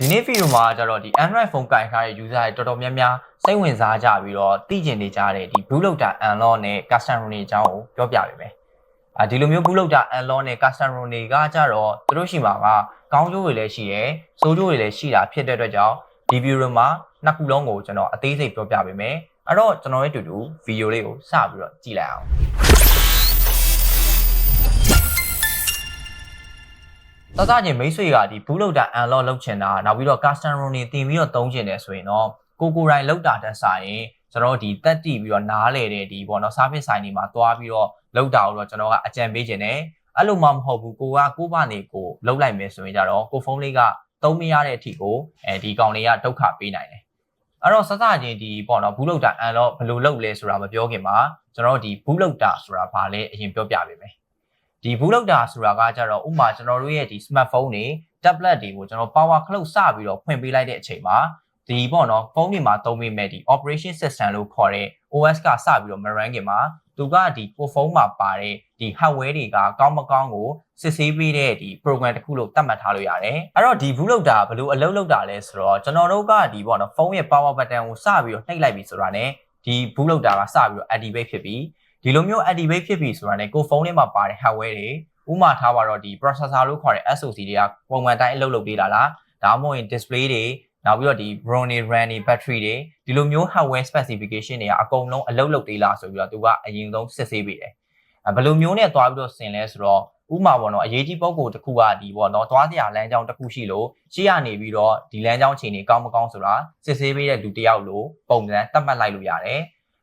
ဒီနေ့ဗီဒီယိုမှာကျတော့ဒီ Android phone ကင်ထားတဲ့ user တွေတော်တော်များများစိတ်ဝင်စားကြပြီးတော့သိကျင်နေကြတဲ့ဒီ blue loader unlock နဲ့ custom rune အကြောင်းကိုပြောပြပေးမယ်။အာဒီလိုမျိုး blue loader unlock နဲ့ custom rune တွေကကြတော့သူတို့ရှိမှာကကောင်းကျိုးတွေလည်းရှိတယ်၊ဆိုးကျိုးတွေလည်းရှိတာဖြစ်တဲ့အတွက်ကြောင့်ဒီဗီဒီယိုမှာနှစ်ခုလုံးကိုကျွန်တော်အသေးစိတ်ပြောပြပေးမယ်။အဲ့တော့ကျွန်တော်ရဲ့အတူတူဗီဒီယိုလေးကိုစပြီးတော့ကြည့်လိုက်အောင်။ တသချင်းမိတ်ဆွေကဒီဘူးလောက်တာ unlock လုပ်ချင်တာနောက်ပြီးတော့ custom rune တွေတင်ပြီးတော့သုံးချင်တယ်ဆိုရင်တော့ကိုကိုတိုင်းလောက်တာတက်ဆိုင်ရင်ကျွန်တော်ဒီတက်တီပြီးတော့နားလေတဲ့ဒီပေါ့နော် service ဆိုင်တွေမှာတွားပြီးတော့လောက်တာကိုတော့ကျွန်တော်ကအကြံပေးခြင်းတယ်အဲ့လိုမှမဟုတ်ဘူးကိုကကိုပါနေကိုလောက်လိုက်မယ်ဆိုရင်ကြတော့ကိုဖုန်းလေးကသုံးမရတဲ့အထိကိုအဲဒီကောင်လေးကဒုက္ခပေးနိုင်တယ်အဲ့တော့စစချင်းဒီပေါ့နော်ဘူးလောက်တာ unlock ဘယ်လိုလုပ်လဲဆိုတာမပြောခင်မှာကျွန်တော်ဒီဘူးလောက်တာဆိုတာဘာလဲအရင်ပြောပြပေးမယ် ဒီဘူးလောက်တာဆိုတာကကြတော့ဥပမာကျွန်တော်တို့ရဲ့ဒီ smartphone တွေ tablet တွေကိုကျွန်တော် power cloud စပြီးတော့ဖွင့်ပေးလိုက်တဲ့အချိန်မှာဒီပေါ့နော်ဖုန်းတွေမှာသုံးမိမဲ့ဒီ operation system လို့ခေါ်တဲ့ OS ကစပြီးတော့မ run ခင်မှာသူကဒီကိုဖုန်းမှာပါတဲ့ဒီ hardware တွေကကောင်းမကောင်းကိုစစ်ဆေးပေးတဲ့ဒီ program တစ်ခုလို့သတ်မှတ်ထားလို့ရတယ်။အဲ့တော့ဒီ boot လောက်တာဘယ်လိုအလုပ်လုပ်တာလဲဆိုတော့ကျွန်တော်တို့ကဒီပေါ့နော်ဖုန်းရဲ့ power button ကိုစပြီးတော့နှိပ်လိုက်ပြီဆိုတာ ਨੇ ဒီ boot လောက်တာကစပြီးတော့ activate ဖြစ်ပြီ ဒီလိုမျိုး activate ဖြစ်ပြီဆိုတာ ਨੇ ကိုဖုန်းထဲမှာပါတဲ့ hardware တွေဥမာထားပါတော့ဒီ processor လို့ခေါ်တဲ့ SoC တွေကပုံမှန်တိုင်းအလုပ်လုပ်ပေးတာလားဒါမှမဟုတ်ရင် display တွေနောက်ပြီးတော့ဒီ ROM တွေ RAM တွေ battery တွေဒီလိုမျိုး hardware specification တွေကအကုန်လုံးအလုပ်လုပ်သေးလားဆိုပြီးတော့သူကအရင်ဆုံးစစ်ဆေးပေးတယ်အဲဘယ်လိုမျိုးနဲ့သွားပြီးတော့ဆင်လဲဆိုတော့ဥမာပေါ့နော်အရေးကြီးပုံကိုတစ်ခုကဒီပေါ့နော်သွားစရာလမ်းကြောင်းတစ်ခုရှိလို့ရှေ့ကနေပြီးတော့ဒီလမ်းကြောင်းချိန်တွေကောင်းမကောင်းဆိုတာစစ်ဆေးပေးတဲ့လူတစ်ယောက်လို့ပုံစံသတ်မှတ်လိုက်လို့ရတယ်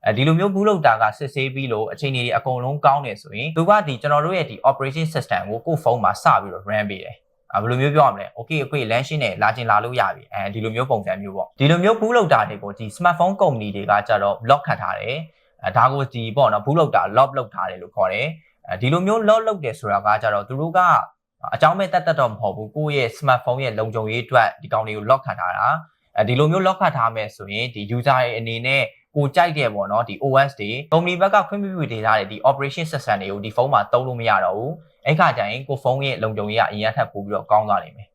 အဲဒီလိုမျိုးဘူးလောက်တာကစစ်ဆေးပြီးလို့အချိန်ကြီးအကုန်လုံးကောင်းတယ်ဆိုရင်သူကဒီကျွန်တော်တို့ရဲ့ဒီ operation system ကိုကိုယ့်ဖုန်းမှာစပြီးတော့ run ပေးတယ်အဲဘယ်လိုမျိုးပြောရမလဲ okay အခွေလမ်းရှင်းနဲ့လာချင်လာလို့ရပြီအဲဒီလိုမျိုးပုံစံမျိုးပေါ့ဒီလိုမျိုးဘူးလောက်တာတွေကိုဒီ smartphone company တွေကကြတော့ block ခတ်ထားတယ်အဲဒါကိုဒီပေါ့နော်ဘူးလောက်တာ lock လုပ်ထားတယ်လို့ခေါ်တယ်အဲဒီလိုမျိုး lock လုပ်တယ်ဆိုတာကကြတော့သူတို့ကအကြောင်းမဲ့တက်တက်တော့မဟုတ်ဘူးကိုယ့်ရဲ့ smartphone ရဲ့လုံခြုံရေးအတွက်ဒီကောင်တွေကို lock ခတ်ထားတာအဲ ဒီလိုမျိုး lock ခတ်ထားမယ်ဆိုရင်ဒီ user ရဲ့အနေနဲ့ကိုကြိုက်တယ်ပေါ့နော်ဒီ OS တွေ company ဘက်ကခွင့်ပြုပေးထားတဲ့ဒီ operation system တွေကိုဒီဖုန်းမှာသုံးလို့မရတော့ဘူးအဲ့ခါကျရင်ကိုဖုန်းရဲ့လုံခြုံရေးကအရင်ထက်ပိုပြီးတော့ကောင်းသွားလိမ့်မယ်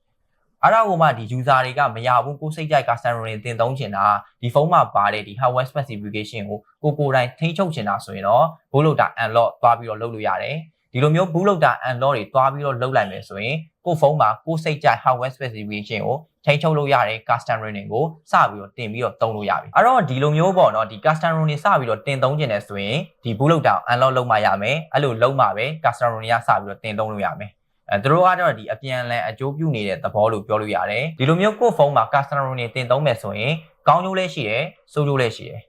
အဲ့ဒါကိုမှဒီ user တွေကမရဘူးကိုစိတ်ကြိုက် customer တွေတင်သုံးချင်တာဒီဖုန်းမှာပါတဲ့ဒီ hardware specification ကိုကိုကိုယ်တိုင်ထိန်းချုပ်ချင်တာဆိုရင်တော့ boot loader unlock သွားပြီးတော့လုပ်လို့ရတယ်ဒီလိုမျိုး boot loader unlock တွေသွားပြီးတော့လုပ်လိုက်မယ်ဆိုရင်ကိုဖုန်းမှာကိုစိတ်ကြိုက် hardware specification ကို ထိန်းချုပ်လို့ရတဲ့ custom running ကိုစပြီးတော့တင်ပြီးတော့သုံးလို့ရပြီအဲ့တော့ဒီလိုမျိုးပေါ့နော်ဒီ custom running စပြီးတော့တင်သုံးခြင်းတယ်ဆိုရင်ဒီ boot loader unlock လုပ်မှရမယ်အဲ့လိုလုပ်မှပဲ custom running ကစပြီးတော့တင်သုံးလို့ရမယ်အဲသူတို့ကတော့ဒီအပြန်အလှန်အကျိုးပြုနေတဲ့သဘောလို့ပြောလို့ရတယ်ဒီလိုမျိုးကိုယ့်ဖုန်းမှာ custom running တင်သုံးမယ်ဆိုရင်ကောင်းကျိုးလည်းရှိတယ်ဆိုးကျိုးလည်းရှိတယ်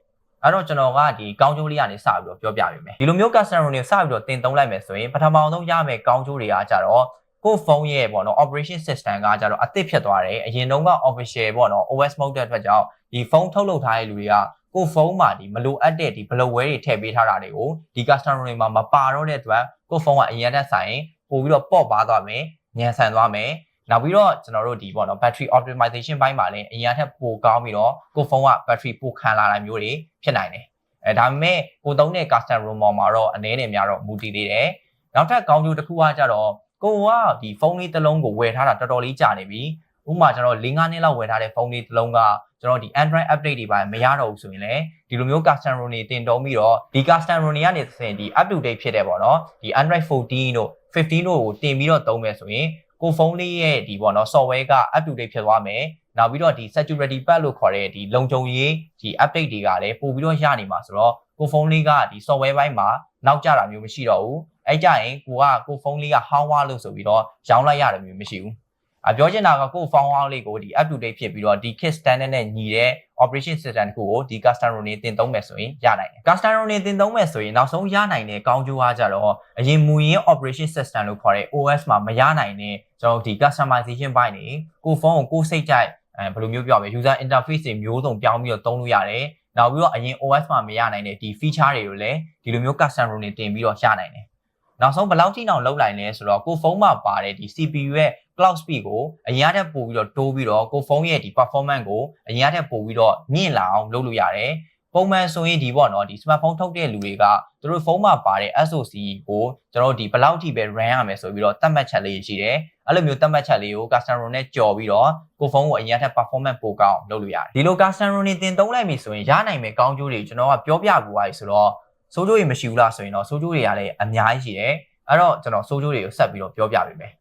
အဲ့တော့ကျွန်တော်ကဒီကောင်းကျိုးလေးကနေစပြီးတော့ပြောပြပေးမယ်ဒီလိုမျိုး custom running စပြီးတော့တင်သုံးလိုက်မယ်ဆိုရင်ပထမအောင်ဆုံးရမယ်ကောင်းကျိုးတွေကကြတော့ ကိုဖုန်းရဲ့ပေါ့နော် operation system ကကြတော့အသစ်ဖြစ်သွားတယ်အရင်တုန်းက official ပေါ့နော် OS မဟုတ်တဲ့အတွက်ကြောင့်ဒီဖုန်းထုတ်လုပ်ထားတဲ့လူတွေကကိုဖုန်းမှာဒီမလိုအပ်တဲ့ဒီ bloatware တွေထည့်ပေးထားတာတွေကိုဒီ customer တွေမှာမပါတော့တဲ့အတွက်ကိုဖုန်းကအရင်တက်ဆိုင်ပို့ပြီးတော့ပေါ့ပါသွားမယ်ညံဆန်သွားမယ်နောက်ပြီးတော့ကျွန်တော်တို့ဒီပေါ့နော် battery optimization ဘိုင်းမှာလည်းအရင်ထက်ပိုကောင်းပြီးတော့ကိုဖုန်းက battery ပိုခံလာတာမျိုးတွေဖြစ်နိုင်တယ်အဲဒါပေမဲ့ကိုသုံးတဲ့ custom room မှာတော့အနေနဲ့များတော့မူတည်သေးတယ်နောက်ထပ်ကောင်းကျိုးတစ်ခုကကြတော့ ကိုကဒီဖုန်းလေးတစ်လုံးကိုဝယ်ထားတာတော်တော်လေးကြာနေပြီဥပမာကျွန်တော်၄၅နှစ်လောက်ဝယ်ထားတဲ့ဖုန်းလေးတစ်လုံးကကျွန်တော်ဒီ Android update တွေပါမရတော့ဘူးဆိုရင်လည်းဒီလိုမျိုး custom ROM တွေတင်တုံးပြီးတော့ဒီ custom ROM တွေကနေသင်ဒီ up to date ဖြစ်တယ်ပေါ့နော်ဒီ Android 14တို့15တို့ကိုတင်ပြီးတော့သုံးမယ်ဆိုရင်ကိုဖုန်းလေးရဲ့ဒီပေါ့နော် software က up to date ဖြစ်သွားမယ်နောက်ပြီးတော့ဒီ security patch လို့ခေါ်တဲ့ဒီလုံခြုံရေးဒီ update တွေကလည်းပို့ပြီးတော့ရနေမှာဆိုတော့ကိုဖုန်းလေးကဒီ software ဘိုင်းမှာနောက်ကျတာမျိုးမရှိတော့ဘူး အဲ့ကြရင်ကိုကကိုဖုန်းလေးကဟောင်းဝါလို့ဆိုပြီးတော့ရောင်းလိုက်ရတယ်မျိုးမရှိဘူးအပြောချင်တာကကိုဖုန်းဟောင်းလေးကိုဒီ up to date ဖြစ်ပြီးတော့ဒီ kit standard နဲ့ညီတဲ့ operation system တခုကိုဒီ custom ROM တင်သုံးမယ်ဆိုရင်ရနိုင်တယ် custom ROM တင်သုံးမယ်ဆိုရင်နောက်ဆုံးရနိုင်တဲ့ကောင်းကျိုးအားကြတော့အရင်မူရင်း operation system လို့ခေါ်တဲ့ OS မှာမရနိုင်တဲ့ကျွန်တော်ဒီ customization ဘိုင်းတွေကိုဖုန်းကိုကိုစိတ်ကြိုက်အဲဘယ်လိုမျိုးပြောရမလဲ user interface တွေမျိုးစုံပြောင်းပြီးတော့သုံးလို့ရတယ်နောက်ပြီးတော့အရင် OS မှာမရနိုင်တဲ့ဒီ feature တွေကိုလည်းဒီလိုမျိုး custom ROM တွေတင်ပြီးတော့ရနိုင်တယ် နောက်ဆုံးဘယ်လောက်ထိအောင်လောက်လိုက်လဲဆိုတော့ကိုဖုန်းမှာပါတဲ့ဒီ CPU ရဲ့ cloud speed ကိုအရင်ကတည်းကပို့ပြီးတော့တိုးပြီးတော့ကိုဖုန်းရဲ့ဒီ performance ကိုအရင်ကတည်းကပို့ပြီးတော့မြင့်လာအောင်လုပ်လို့ရတယ်ပုံမှန်ဆိုရင်ဒီပေါ့နော်ဒီ smartphone ထုတ်တဲ့လူတွေကသူတို့ဖုန်းမှာပါတဲ့ SoC ကိုကျွန်တော်တို့ဒီဘယ်လောက်ထိပဲ run ရမယ်ဆိုပြီးတော့သတ်မှတ်ချက်လေးရှိတယ်အဲ့လိုမျိုးသတ်မှတ်ချက်လေးကို customer နဲ့ကြော်ပြီးတော့ကိုဖုန်းကိုအရင်ထက် performance ပိုကောင်းလုပ်လို့ရတယ်ဒီလို customer နဲ့တင်သုံးလိုက်ပြီဆိုရင်ရနိုင်မယ်ကောင်းကျိုးတွေကျွန်တော်ကပြောပြပူပါပြီဆိုတော့ စိုးကျိုးတွေမရှိဘူးလားဆိုရင်တော့စိုးကျိုးတွေကလည်းအများကြီးရှိတယ်အဲ့တော့ကျွန်တော်စိုးကျိုးတွေကိုဆက်ပြီးတော့ပြောပြပေးမယ်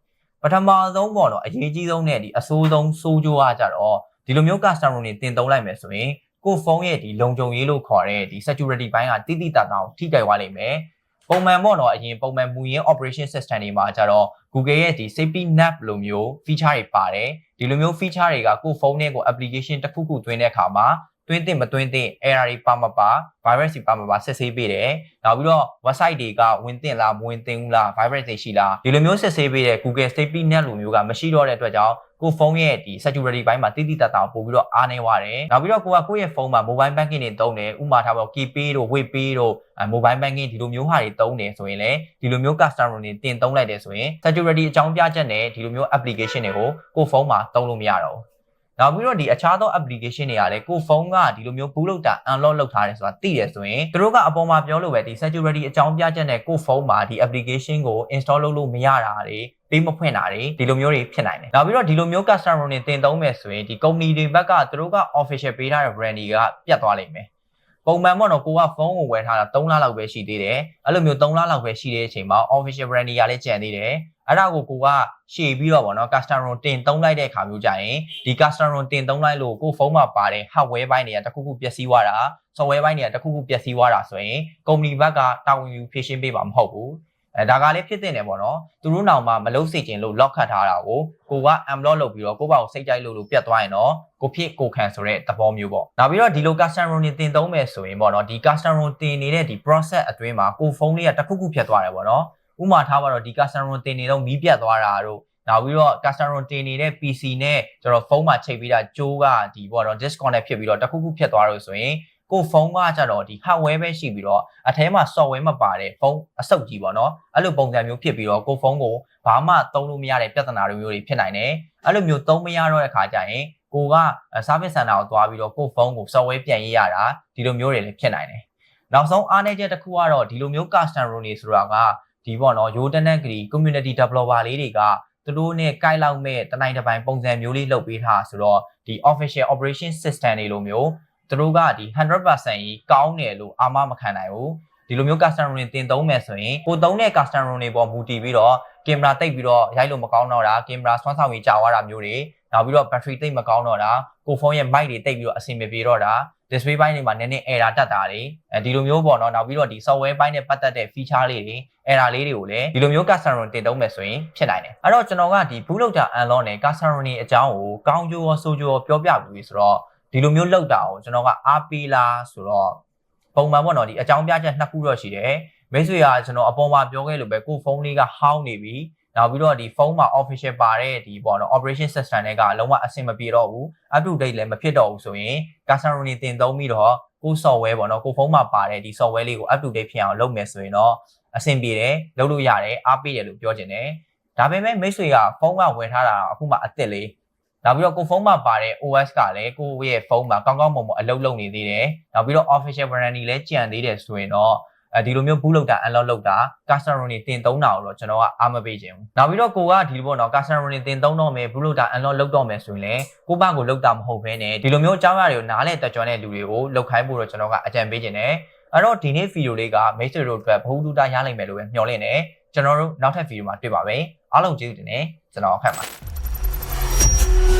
ပထမဆုံးပေါ့နော်အရေးကြီးဆုံးနဲ့ဒီအဆိုးဆုံးစိုးကျိုးကကြတော့ဒီလိုမျိုး customer တွေတင်သုံးလိုက်မယ်ဆိုရင်ကိုဖုန်းရဲ့ဒီလုံခြုံရေးလို့ခေါ်တဲ့ဒီ security ဘိုင်းကတိတိတတ်တာကိုထိကြိုက်သွားလိမ့်မယ်ပုံမှန်ပေါ့နော်အရင်ပုံမှန်မူရင်း operation system တွေမှာကြတော့ Google ရဲ့ဒီ safety net လိုမျိုး feature တွေပါတယ်ဒီလိုမျိုး feature တွေကကိုဖုန်းနဲ့ကို application တစ်ခုခုသွင်းတဲ့အခါမှာ သွင်းတင်မသွင်းတင် error တွေပါမပါ virus တွေပါမပါစစ်ဆေးပေးတယ်နောက်ပြီးတော့ website တွေကဝင်တင်လားမဝင်တင်ဘူးလား virus တွေရှိလားဒီလိုမျိုးစစ်ဆေးပေးတဲ့ Google safety net လိုမျိုးကမရှိတော့တဲ့အတွက်ကြောင့်ကိုဖုန်းရဲ့ဒီ security ဘိုင်းမှာတိတိတတ်တာပို့ပြီးတော့အားနေသွားတယ်နောက်ပြီးတော့ကိုကကိုယ့်ရဲ့ဖုန်းမှာ mobile banking တွေတုံးတယ်ဥပမာထားပါတော့ KPay တို့ WePay တို့ mobile banking ဒီလိုမျိုးဟာတွေတုံးတယ်ဆိုရင်လည်းဒီလိုမျိုး customer တွေတင်တုံးလိုက်တယ်ဆိုရင် security အကြောင်းပြချက်နဲ့ဒီလိုမျိုး application တွေကိုကိုဖုန်းမှာတုံးလို့မရတော့ဘူး နောက်ပြီးတော့ဒီအခြားသော application တွေကလည်းကိုဖုန်းကဒီလိုမျိုးဘူးလောက်တာ unlock လုပ်ထားတယ်ဆိုတာသိတယ်ဆိုရင်သူတို့ကအပေါ်မှာပြောလို့ပဲဒီ security အကြောင်းပြချက်နဲ့ကိုဖုန်းမှာဒီ application ကို install လုပ်လို့မရတာတွေပေးမဖွင့်တာတွေဒီလိုမျိုးတွေဖြစ်နိုင်တယ်။နောက်ပြီးတော့ဒီလိုမျိုး customer တွေတင်သုံးမယ်ဆိုရင်ဒီ company တွေဘက်ကသူတို့က official ပေးထားတဲ့ brand တွေကပြတ်သွားလိမ့်မယ်။ ပုံမှန်ပေါ့နော်ကိုကဖုန်းကိုဝယ်ထားတာ3လလောက်ပဲရှိသေးတယ်။အဲ့လိုမျိုး3လလောက်ပဲရှိတဲ့အချိန်မှာ official brand တွေကလည်းကျန်သေးတယ်။အဲ့ဒါကိုကိုကရှေ့ပြီးတော့ဗောနော် customer တင်သုံးလိုက်တဲ့အခါမျိုးကြရင်ဒီ customer တင်သုံးလိုက်လို့ကိုဖုန်းမှာပါတဲ့ hardware ဘိုင်းတွေကတခုခုပျက်စီးသွားတာ software ဘိုင်းတွေကတခုခုပျက်စီးသွားတာဆိုရင် company ဘက်ကတာဝန်ယူဖြေရှင်းပေးမှာမဟုတ်ဘူး အဲဒါကလည်းဖြစ်တဲ့နေပေါ့နော်သူတို့နောင်မှမလုံးစေချင်လို့ lock ခတ်ထားတာကိုကိုက unlock လုပ်ပြီးတော့ကိုပေါ့ကိုစိတ်ကြိုက်လို့လို့ပြတ်သွားရင်တော့ကိုဖြစ်ကိုခံဆိုတဲ့သဘောမျိုးပေါ့နောက်ပြီးတော့ဒီလို customer တွေတင်သုံးမယ်ဆိုရင်ပေါ့နော်ဒီ customer တင်နေတဲ့ဒီ process အတွင်းမှာကိုဖုန်းလေးကတခုခုဖြတ်သွားတယ်ပေါ့နော်ဥမာထားပါတော့ဒီ customer တင်နေတော့မီးပြတ်သွားတာတို့နောက်ပြီးတော့ customer တင်နေတဲ့ PC နဲ့ကျွန်တော်ဖုန်းမှာချိန်ပြီးတာကြိုးကဒီပေါ့နော် disconnect ဖြစ်ပြီးတော့တခုခုဖြစ်သွားလို့ဆိုရင် ကိုဖုန်းကကြတော့ဒီ hardware ပဲရှိပြီးတော့အထဲမှာ software မပါတဲ့ဖုန်းအစုပ်ကြီးပေါ့နော်အဲ့လိုပုံစံမျိုးဖြစ်ပြီးတော့ကိုဖုန်းကိုဘာမှသုံးလို့မရတဲ့ပြဿနာတွေမျိုးတွေဖြစ်နိုင်တယ်အဲ့လိုမျိုးသုံးမရတော့တဲ့ခါကျရင်ကိုက service center ကိုသွားပြီးတော့ကိုဖုန်းကို software ပြန်ရေးရတာဒီလိုမျိုးတွေလည်းဖြစ်နိုင်တယ်နောက်ဆုံးအားနည်းချက်တစ်ခုကတော့ဒီလိုမျိုး customer တွေဆိုတာကဒီပေါ့နော် Yodanet က community developer လေးတွေကသူတို့နဲ့ကြိုက်လောက်မဲ့တနိုင်တစ်ပိုင်းပုံစံမျိုးလေးလုပ်ပေးထားဆိုတော့ဒီ official operation system တွေလိုမျိုး သူတို့ကဒီ100%ကြီးကောင်းတယ်လို့အာမမခံနိုင်ဘူးဒီလိုမျိုး customer တွေတင်သုံးမယ်ဆိုရင်ကိုသုံးတဲ့ customer တွေပေါ်မူတည်ပြီးတော့ကင်မရာတိတ်ပြီးတော့ရိုက်လို့မကောင်းတော့တာကင်မရာစွမ်းဆောင်ရည်ကြာသွားတာမျိုးတွေနောက်ပြီးတော့ battery တိတ်မကောင်းတော့တာကိုဖုန်းရဲ့ mic တွေတိတ်ပြီးတော့အဆင်မပြေတော့တာ display ဘိုင်းတွေမှာနည်းနည်း error တက်တာတွေအဲဒီလိုမျိုးပေါ့နော်နောက်ပြီးတော့ဒီ software ဘိုင်းနဲ့ပတ်သက်တဲ့ feature လေးတွေ error လေးတွေကိုလည်းဒီလိုမျိုး customer တင်သုံးမယ်ဆိုရင်ဖြစ်နိုင်တယ်အဲ့တော့ကျွန်တော်ကဒီဘူးလောက်တာ unlock နဲ့ customer တွေအကြောင်းကိုကောင်းကျိုးရောဆိုးကျိုးရောပြောပြပြီးဆိုတော့ ဒီလိုမျိုးလောက်တာကိုကျွန်တော်ကအားပေးလားဆိုတော့ပုံမှန်ပေါ့နော်ဒီအကြောင်းပြချက်နှစ်ခုတော့ရှိတယ်မိတ်ဆွေကကျွန်တော်အပေါ်မှာပြောခဲ့လို့ပဲကိုဖုန်းလေးကဟောင်းနေပြီနောက်ပြီးတော့ဒီဖုန်းမှာ official ပါတဲ့ဒီပေါ့နော် operation system တွေကလုံးဝအဆင်မပြေတော့ဘူး up to date လည်းမဖြစ်တော့ဘူးဆိုရင် customer တွေတင်သုံးပြီးတော့ကို software ပေါ့နော်ကိုဖုန်းမှာပါတဲ့ဒီ software လေးကို up to date ဖြစ်အောင်လုပ်မယ်ဆိုရင်တော့အဆင်ပြေတယ်လုပ်လို့ရတယ်အားပေးတယ်လို့ပြောချင်တယ်ဒါပေမဲ့မိတ်ဆွေကဖုန်းကဝယ်ထားတာအခုမှအစ်စ်လေး နောက်ပြီးတော့ကိုဖုန်းမှာပါတဲ့ OS ကလည်းကိုရဲ့ဖုန်းမှာကောင်းကောင်းမွန်မွန်အလုပ်လုပ်နေသေးတယ်နောက်ပြီးတော့ official brand တွေလည်းကြံသေးတယ်ဆိုရင်တော့အဲဒီလိုမျိုးဘူးလောက်တာ unlock လောက်တာ customer တွေတင်သုံးတာကိုတော့ကျွန်တော်ကအားမပေးခြင်းဘူးနောက်ပြီးတော့ကိုကဒီလိုပေါ့နော် customer တွေတင်သုံးတော့မယ်ဘူးလောက်တာ unlock လောက်တော့မယ်ဆိုရင်လည်းကိုဘကိုလောက်တာမဟုတ်ဘဲနဲ့ဒီလိုမျိုးအကြောင်းအရာတွေကိုနားလဲတက်ကြွတဲ့လူတွေကိုလောက်ခိုင်းဖို့တော့ကျွန်တော်ကအကြံပေးခြင်းတယ်အဲ့တော့ဒီနေ့ဗီဒီယိုလေးက message တို့အတွက်ဘ ഹു တူတာရနိုင်မယ်လို့ပဲမျှော်လင့်နေကျွန်တော်တို့နောက်ထပ်ဗီဒီယိုမှာတွေ့ပါမယ်အားလုံးကျေးဇူးတင်တယ်ကျွန်တော်ခက်ပါ